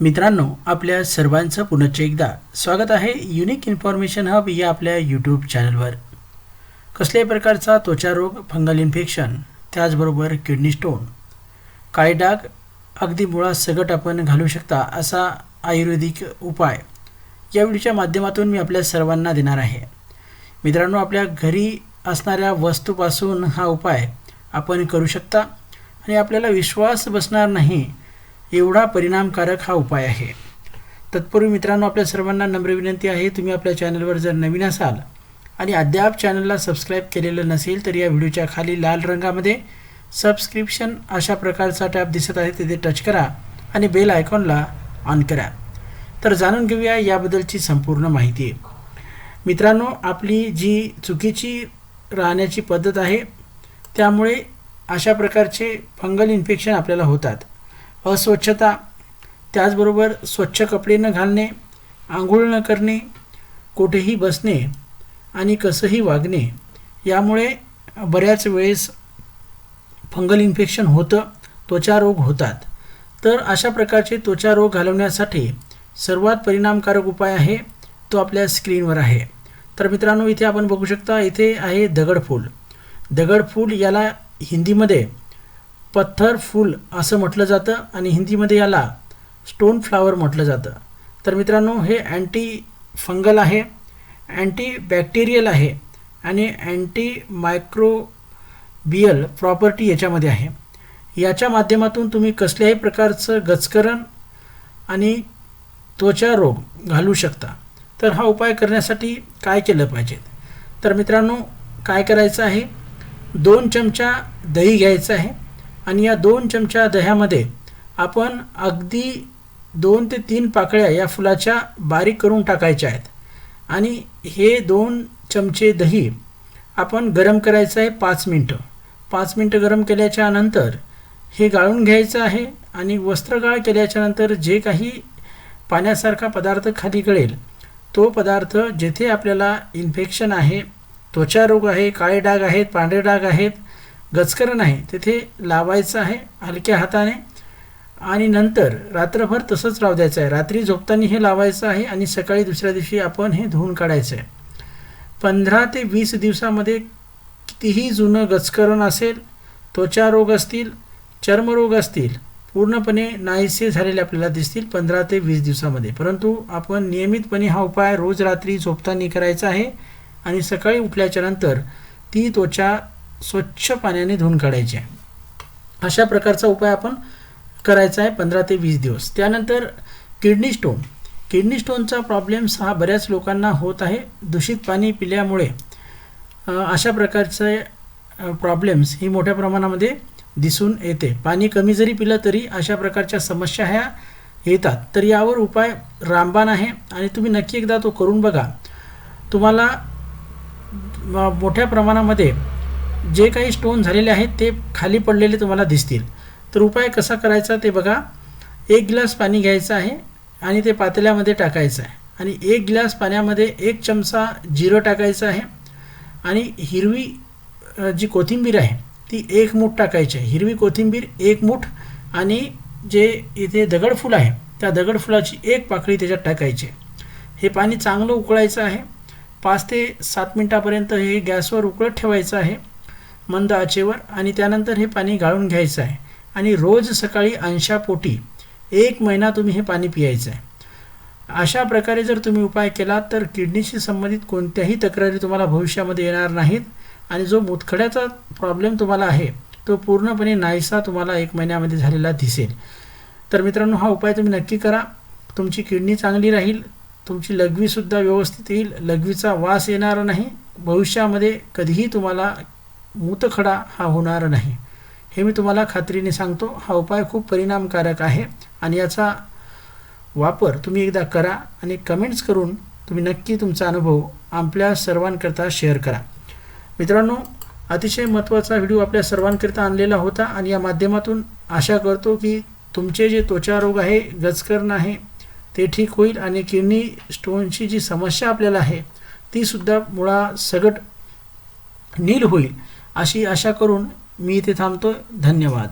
मित्रांनो आपल्या सर्वांचं पुनश्च एकदा स्वागत आहे युनिक इन्फॉर्मेशन हब या आपल्या यूट्यूब चॅनलवर कसल्याही प्रकारचा त्वचारोग फंगल इन्फेक्शन त्याचबरोबर किडनी स्टोन काळे डाग अगदी मुळात सगट आपण घालू शकता असा आयुर्वेदिक उपाय या व्हिडिओच्या माध्यमातून मी आपल्या सर्वांना देणार आहे. मित्रांनो आपल्या घरी असणाऱ्या वस्तूपासून हा उपाय आपण करू शकता आणि आपल्याला विश्वास बसणार नाही एवढा परिणामकारक हा उपाय आहे. तत्पूर्वी मित्रांनो आपल्या सर्वांना नम्र विनंती आहे तुम्ही आपल्या चॅनलवर जर नवीन असाल आणि अद्याप चॅनलला सबस्क्राईब केलेलं नसेल तर या व्हिडिओच्या खाली लाल रंगामध्ये सबस्क्रिप्शन अशा प्रकारचा टॅब दिसत आहे तिथे टच करा आणि बेल आयकॉनला ऑन करा. तर जाणून घेऊया याबद्दलची संपूर्ण माहिती. मित्रांनो आपली जी चुकीची राहण्याची पद्धत आहे त्यामुळे अशा प्रकारचे फंगल इन्फेक्शन आपल्याला होतात. अस्वच्छता त्याचबरोबर स्वच्छ कपडे न घालणे आंघोळ न करणे कुठेही बसणे आणि कसंही वागणे यामुळे बऱ्याच वेळेस फंगल इन्फेक्शन होतं त्वचा रोग होतात. तर अशा प्रकारचे त्वचा रोग घालवण्यासाठी सर्वात परिणामकारक उपाय आहे तो आपल्या स्क्रीनवर आहे. तर मित्रांनो इथे आपण बघू शकता इथे आहे दगडफूल. दगडफूल याला हिंदीमध्ये पत्थर फूल असं म्हटलं जातं आणि हिंदीमध्ये याला स्टोन फ्लावर म्हटलं जातं. तर मित्रांनो हे अँटी फंगल आहे अँटी बॅक्टेरियल आहे आणि अँटी मायक्रोबियल प्रॉपर्टी याच्यामध्ये आहे. याच्या माध्यमातून तुम्ही कसल्याही प्रकारचं गचकरण आणि त्वचा रोग घालू शकता. तर हा उपाय करण्यासाठी काय केलं पाहिजे? तर मित्रांनो काय करायचं आहे? दोन चमचा दही घ्यायचं आहे. आणि या दोन चमचा दह्यामध्ये आपण अगदी दोन ते तीन पाकळ्या या फुलाच्या बारीक करून टाकायच्या आहेत. आणि हे दोन चमचे दही आपण गरम करायचं आहे पाच मिनटं. पाच मिनटं गरम केल्याच्यानंतर हे गाळून घ्यायचं आहे आणि वस्त्रगाळ केल्याच्यानंतर जे काही पाण्यासारखा पदार्थ खाली गळेल तो पदार्थ जेथे आपल्याला इन्फेक्शन आहे त्वचा रोग आहे काळे डाग आहेत पांढरे डाग आहेत गचकरण आहे तिथे लावायचं आहे हलक्या हाताने. आणि नंतर रात्रभर तसंच राहू द्यायचं आहे. रात्री झोपताना हे लावायचं आहे आणि सकाळी दुसऱ्या दिवशी आपण हे धुवून काढायचं आहे. पंधरा ते वीस दिवसामध्ये कितीही जुनं गचकरण असेल त्वचा रोग असतील चर्मरोग असतील पूर्णपणे नाहीसे झालेले आपल्याला दिसतील पंधरा ते वीस दिवसामध्ये. परंतु आपण नियमितपणे हा उपाय रोज रात्री झोपताना करायचा आहे. आणि सकाळी उठल्याच्यानंतर ती त्वचा स्वच्छ पाण्याने धुवून काढायचे. अशा प्रकारचा उपाय आपण करायचा आहे पंधरा ते वीस दिवस. त्यानंतर किडनी स्टोन. किडनी स्टोनचा प्रॉब्लेम्स हा बऱ्याच लोकांना होत आहे. दूषित पाणी पिल्यामुळे अशा प्रकारचे प्रॉब्लेम्स ही मोठ्या प्रमाणामध्ये दिसून येते. पाणी कमी जरी पिलं तरी अशा प्रकारच्या समस्या ह्या येतात. तर यावर उपाय रामबाण आहे आणि तुम्ही नक्की एकदा तो करून बघा. तुम्हाला मोठ्या प्रमाणामध्ये जे काही स्टोन झालेले आहेत ते खाली पडलेले तुम्हाला दिसतील. तर उपाय कसा करायचा ते बघा. एक ग्लास पाणी घ्यायचं आहे आणि ते पातेल्यामध्ये टाकायचं आहे. आणि एक ग्लास पाण्यामध्ये एक चमचा जिरं टाकायचं आहे. आणि हिरवी जी कोथिंबीर आहे ती एक मूठ टाकायची आहे. हिरवी कोथिंबीर एक मूठ आणि जे इथे दगडफूल आहे त्या दगडफुलाची एक पाकळी त्याच्यात टाकायची हे पाणी चांगलं उकळायचं आहे. पाच ते सात मिनटापर्यंत हे गॅसवर उकळत ठेवायचं आहे. मंद आचेवर आणि त्यानंतर हे पाणी गाळून घ्यायचं आहे. आणि रोज सकाळी अंशापोटी एक महिना तुम्ही हे पाणी पियायचं आहे. अशा प्रकारे जर तुम्ही उपाय केला तर किडनीशी संबंधित कोणत्याही तक्रारी तुम्हाला भविष्यामध्ये येणार नाहीत. आणि जो मुतखड्याचा प्रॉब्लेम तुम्हाला आहे तो पूर्णपणे नाहीसा तुम्हाला एक महिन्यामध्ये झालेला दिसेल. तर मित्रांनो हा उपाय तुम्ही नक्की करा. तुमची किडनी चांगली राहील तुमची लघवीसुद्धा व्यवस्थित येईल लघवीचा वास येणार नाही. भविष्यामध्ये कधीही तुम्हाला मूतखडा हा होणार नाही. हे मी तुम्हाला खात्रीने सांगतो. हा उपाय खूप परिणामकारक आहे आणि याचा वापर तुम्ही एकदा करा आणि कमेंट्स करून तुम्ही नक्की तुमचा अनुभव आपल्या सर्वांकरता शेअर करा. मित्रांनो अतिशय महत्त्वाचा व्हिडिओ आपल्या सर्वांकरिता आणलेला होता आणि या माध्यमातून आशा करतो की तुमचे जे त्वचा रोग आहे गजकरण आहे ते ठीक होईल आणि किडनी स्टोनची जी समस्या आपल्याला आहे तीसुद्धा मुळा सगट नील होईल. अशी आशा करून मी इथे थांबतो धन्यवाद.